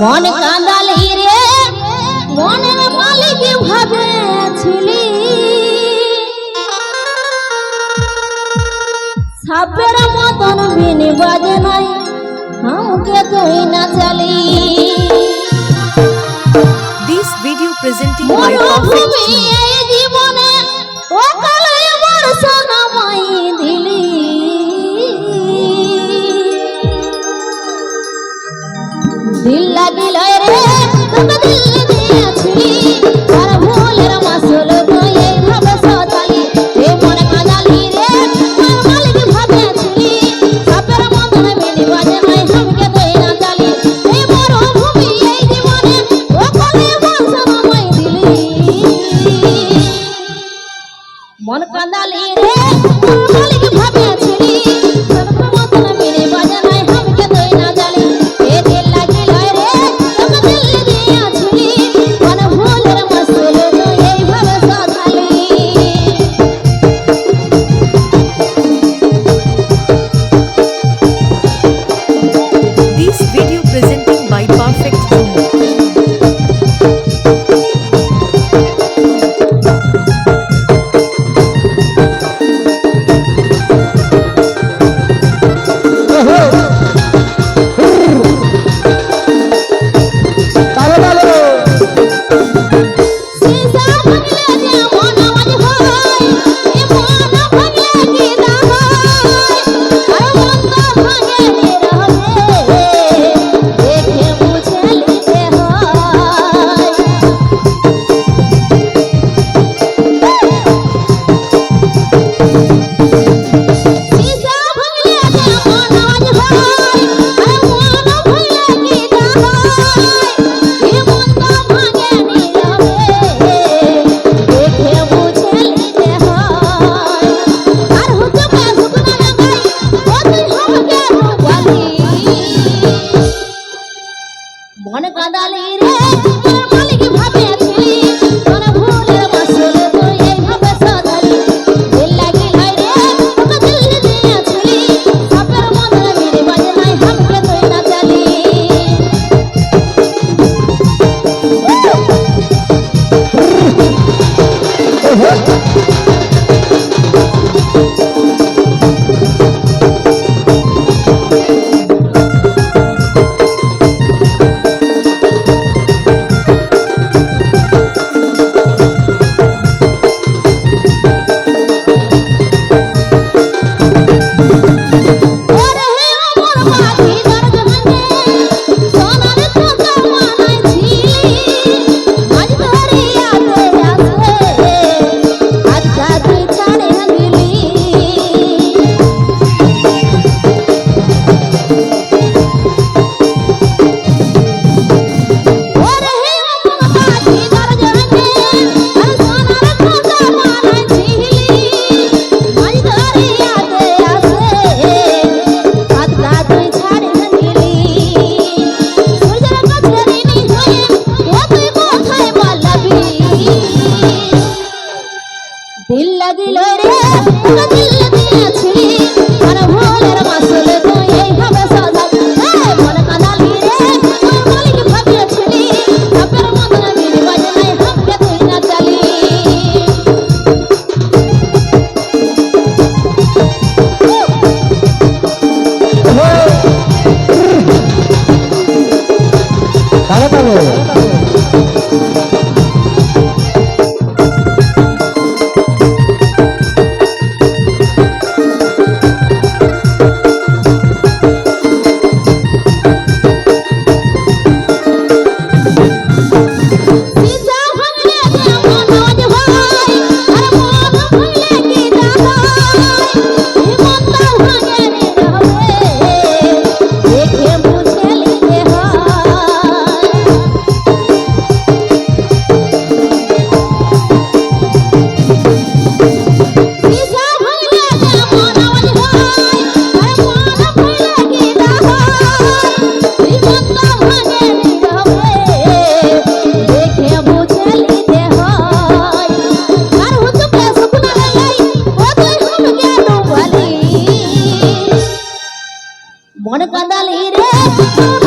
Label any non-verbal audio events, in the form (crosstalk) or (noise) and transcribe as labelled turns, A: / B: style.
A: মন কাঁদালি রে মনের মালিক ভাবে ছিলি। সাপের মতন বিনি বাজে নাই, আমাকে তুই নাচে உனக்கு வந்தாலே ಸಾಮನ Woo! Grábalo.
B: thank (laughs) you